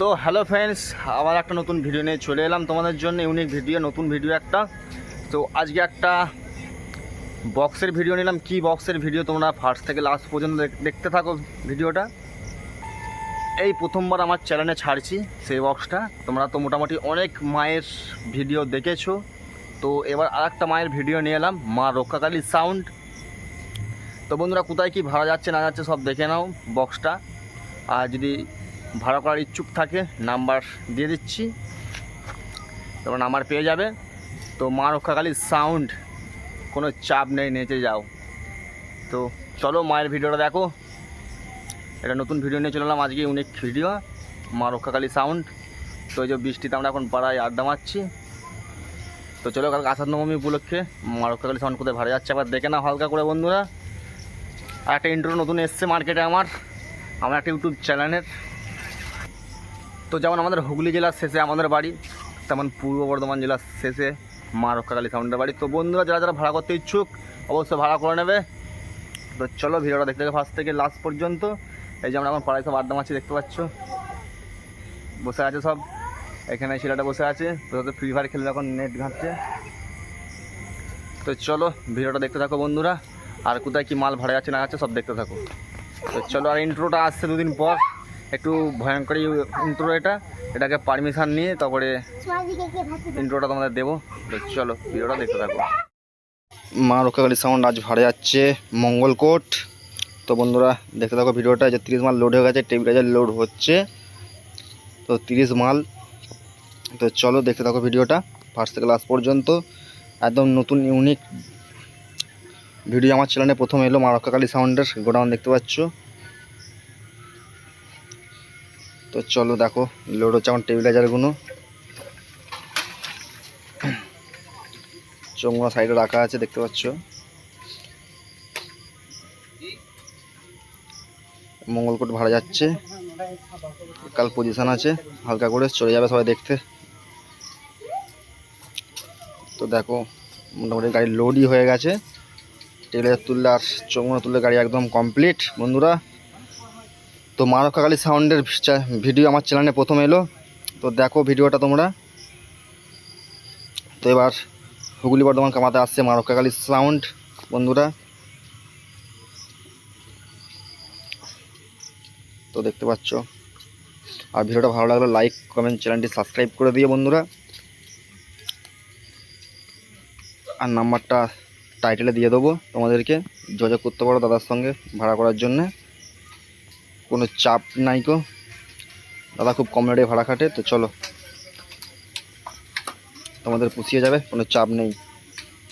তো hello friends, আবার একটা নতুন ভিডিও নিয়ে চলে এলাম তোমাদের জন্য ইউনিক ভিডিও নতুন ভিডিও একটা। তো আজকে একটা বক্সের ভিডিও নিলাম। কি বক্সের ভিডিও তোমরা ফার্স্ট থেকে লাস্ট পর্যন্ত দেখতে থাকো ভিডিওটা এই প্রথমবার আমার চ্যানেলে ছাড়ছি সেই বক্সটা তোমরা তো মোটামুটি অনেক মায়ের ভিডিও দেখেছ। তো এবার আর একটা মায়ের ভিডিও নিয়ে এলাম, মা রক্ষাকালী সাউন্ড তো বন্ধুরা, কোথায় কি ভাড়া যাচ্ছে, না যাচ্ছে সব দেখে নাও বক্সটা আর যদি ভাড়া করার ইচ্ছুক থাকে, নাম্বার দিয়ে দিচ্ছি। তোমরা নাম্বার পেয়ে যাবে। তো মা রক্ষাকালী সাউন্ড, কোনো চাপ নেই, নেচে যাও। তো চলো মায়ের ভিডিওটা দেখো। এটা নতুন ভিডিও নিয়ে চলে এলাম, আজকে ইউনিক ভিডিও মা রক্ষাকালী সাউন্ড। তো এই যে বৃষ্টিতে আমরা এখন পাড়ায় আড্ডা মারছি। তো চলো কালকে আষাঢ় নবমী উপলক্ষে মা রক্ষাকালী সাউন্ড কোথায় ভাড়া যাচ্ছে। আবার দেখে না হালকা করে বন্ধুরা। আর একটা ইন্ট্রো নতুন এসছে মার্কেটে আমার। আমার একটা ইউটিউব চ্যানেলের তো যেমন আমাদের হুগলি জেলার শেষে আমাদের বাড়ি, তেমন পূর্ব বর্ধমান জেলার শেষে মা রক্ষাকালী সাউন্ডের বাড়ি। তো বন্ধুরা, যারা যারা ভাড়া করতে ইচ্ছুক, অবশ্যই ভাড়া করে নেবে। তো চলো ভিডিওটা দেখতে হবে ফার্স্ট থেকে লাস্ট পর্যন্ত। এই যে আমরা এখন পাড়ায় সব আড্ডা মারছি দেখতে পাচ্ছ? বসে আছে সব। এখানে ছেলেটা বসে আছে। তো ফ্রি ফায়ার খেলে এখন নেট ঘাঁটছে। তো চলো ভিডিওটা দেখতে থাকো বন্ধুরা। আর কোথায় কি মাল ভাড়া যাচ্ছে না যাচ্ছে সব দেখতে থাকো। তো চলো আর ইন্ট্রোটা আসছে দুদিন পর। একটু ভয়ঙ্কর ইন্ট্রো এটা। এটাকে পারমিশন নিয়ে তারপরে ইন্ট্রোটা তোমাদের দেবো। তো চলো, ভিডিওটা দেখতে থাকো। মা রক্ষাকালী সাউন্ড আজ ভাড়া যাচ্ছে মঙ্গলকোট। তো বন্ধুরা, দেখতে থাকো ভিডিওটা, যে তিরিশ মাল লোড হয়ে গেছে টেবিলাইজার লোড হচ্ছে, তো তিরিশ মাল। তো চলো, দেখতে থাকো ভিডিওটা ফার্স্ট থেকে লাস্ট পর্যন্ত। একদম নতুন ইউনিক ভিডিও আমার চ্যানেলে প্রথম এলো মা রক্ষাকালী সাউন্ডের, গোডাউন দেখতে পাচ্ছ। তো চলো দেখো লোড হচ্ছে আমার টেবিলাইজারগুলো চোঙা সাইডে রাখা আছে, দেখতে পাচ্ছ। মঙ্গলকোট ভাড়া যাচ্ছে। কাল পজিশন আছে, হালকা করে চলে যাবে সবাই দেখতে। তো দেখো, মোটামুটি গাড়ি লোডই হয়ে গেছে। টেবিলাইজার তুললে আর চোঙা তুললে গাড়ি একদম কমপ্লিট বন্ধুরা তো মা রক্ষাকালী সাউন্ডের ভিডিও আমার চ্যানেলে প্রথম এলো। তো দেখো ভিডিওটা তোমরা। তো এবার হুগলি বর্ধমান কামাতে আসছে মা রক্ষাকালী সাউন্ড বন্ধুরা। তো দেখতে পাচ্ছ। আর ভিডিওটা ভালো লাগলে লাইক কমেন্ট চ্যানেলটি সাবস্ক্রাইব করে দিও বন্ধুরা। আর নাম্বারটা টাইটেলে দিয়ে দেবো তোমাদেরকে। যোগাযোগ করতে পারো দাদার সঙ্গে ভাড়া করার জন্যে। কোনো চাপ নাই গো। দাদা খুব কম রেটে ভাড়া খাটে, তো চলো। তোমাদের পুষিয়ে যাবে, কোনো চাপ নেই।